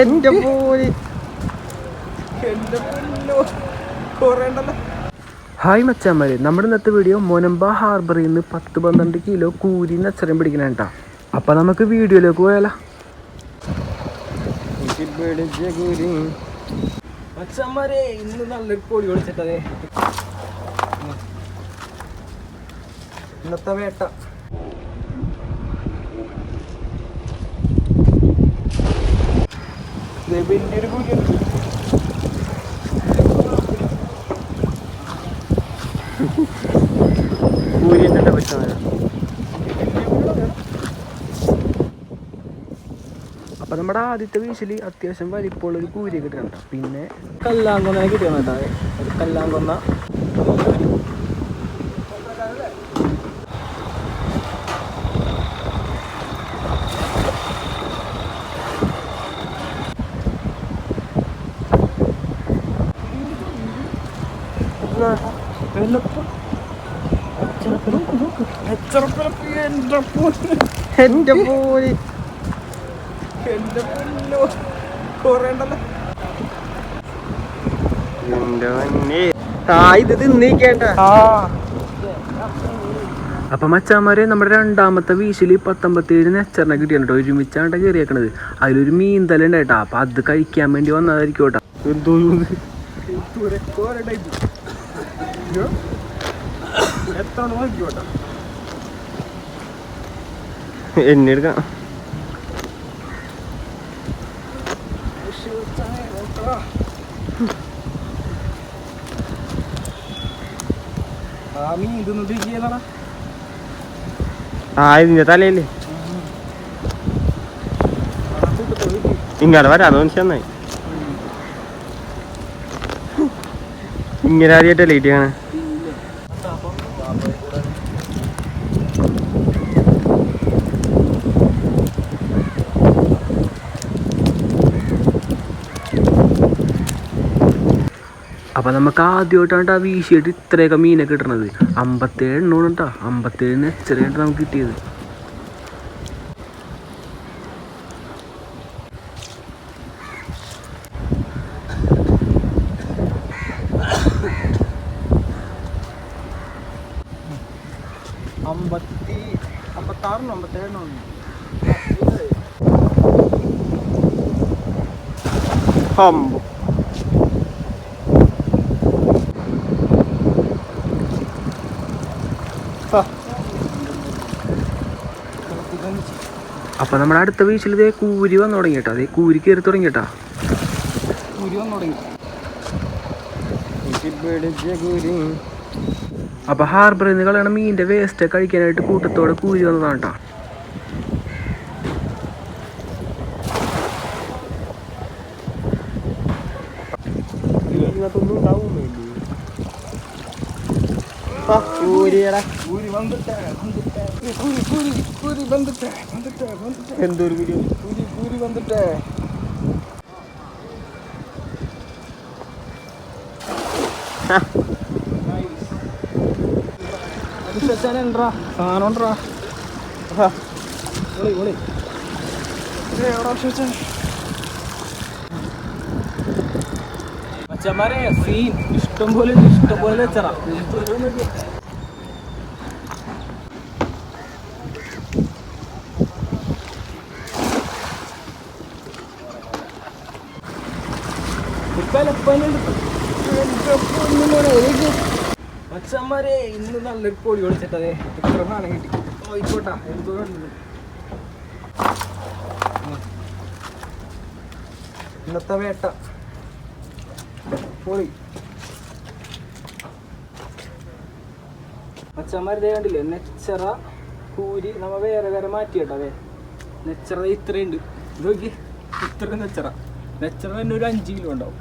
എന്റെ പോയി ഹായ് മച്ചാമാര് നമ്മുടെ ഇന്നത്തെ വീഡിയോ മൊനമ്പ ഹാർബറിൽ നിന്ന് പത്ത് പന്ത്രണ്ട് കിലോ കൂരി നച്ചരം പിടിക്കണം കേട്ടോ അപ്പൊ നമുക്ക് വീഡിയോയിലേക്ക് പോയാലോ. മച്ചന്മാരെ ഇന്ന് നല്ലൊരു പൊടി വിളിച്ചിട്ടതേ ഇന്നത്തെ വേട്ട. വലിയൊരു പറ്റുന്ന അപ്പൊ നമ്മുടെ ആദ്യത്തെ വീശിൽ അത്യാവശ്യം വലിപ്പമുള്ള ഒരു കൂരി കിട്ടുന്നുണ്ട്. പിന്നെ കല്ലാങ്കൊന്ന കിട്ടിയ കേട്ടോ. ഒരു കല്ലാങ്കൊന്ന. എന്റെ കൊറേണ്ടല്ലോ. തിന്നിക്കേണ്ട അപ്പൊ മച്ചാമാരെ നമ്മുടെ രണ്ടാമത്തെ വീശിൽ പത്തൊമ്പത്തേഴ് നെച്ചറിനെ കിട്ടിയാണ് ഒരുമിച്ചാണ്ട കയറിയേക്കണത് അതിലൊരു മീൻ തല ഉണ്ടായിട്ടാ. അപ്പൊ അത് കഴിക്കാൻ വേണ്ടി വന്നതായിരിക്കും കേട്ടോ എന്തോ എന്നെ എടുക്കാം ആ ഇതിന്റെ തലയില്ലേ? ഇങ്ങോട്ട് വരാതെ മനുഷ്യന്നായി ഇങ്ങനെ ആദ്യമായിട്ട് ലൈറ്റ് ആണ്. അപ്പൊ നമുക്ക് ആദ്യമായിട്ടാണ് ആ വീശിയിട്ട് ഇത്രയൊക്കെ മീനൊക്കെ കിട്ടണത്. അമ്പത്തേഴ് എണ്ണമാണ് കേട്ടോ അമ്പത്തേഴിന് നെച്ചറായിട്ട് നമുക്ക് കിട്ടിയത്. അമ്പത്തി അമ്പത്താറിനോ അമ്പത്തേഴിനോ അമ്പോ അപ്പൊ നമ്മുടെ അടുത്ത വീഴ്ചയിൽ ഇതേ കൂരി വന്നു തുടങ്ങി അതേ കൂരി കയറി തുടങ്ങിട്ടാ കേട്ടോ കൂരി വന്നു തുടങ്ങി. അപ്പൊ ഹാർബറിൽ നിന്ന് കളയണ. മീനിന്റെ വേസ്റ്റ് കഴിക്കാനായിട്ട് കൂട്ടത്തോടെ കൂലി വന്നതാണ് കേട്ടോ ഇതിനകത്തൊന്നും ഉണ്ടാവുന്നില്ലേ വന്നിട്ടേ വന്നിട്ടേ. വന്നിട്ടേ എന്തൊരു വീഡിയോ കൂരി കൂരി വന്നിട്ടേ സാധനമുണ്ടാ മച്ചന്മാരെ സീൻ ഇഷ്ടം പോലെ ഇഷ്ടം പോലെ വെച്ചറ മച്ചന്മാരെ ഇന്ന് നല്ലൊരു പൊടി ഒളിച്ചിട്ടത് എത്ര സാധനം കിട്ടി. ആയിക്കോട്ടാ. എന്തോ ഇന്നത്തെ വേട്ട. പൊളി. മച്ചന്മാരുടെ കണ്ടില്ലേ? നെച്ചറ കൂരി നമ്മ വേറെ വേറെ മാറ്റി കേട്ടോ അതെ നെച്ചറ ഇത്രയുണ്ട്. ഇത് നോക്കി. ഇത്ര നെച്ചറ. നെച്ചറ തന്നെ ഒരു അഞ്ച് കിലോ ഉണ്ടാവും.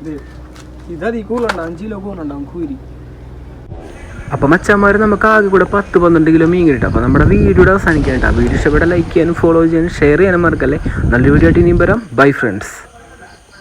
ഇത് അപ്പൊ മച്ചന്മാർ നമുക്ക് ആകെ കൂടെ പത്ത് പന്ത്രണ്ട് കിലോ മീൻ കിട്ടും. അപ്പൊ നമ്മുടെ വീഡിയോയുടെ അവസാനിക്കാനായിട്ട് വീഡിയോ ഇഷ്ടപ്പെട്ട ലൈക്ക് ചെയ്യാനും ഫോളോ ചെയ്യാനും ഷെയർ ചെയ്യാനും മറക്കല്ലേ? നല്ല വീഡിയോ ആയിട്ട് ഇനിയും വരാം. Bye friends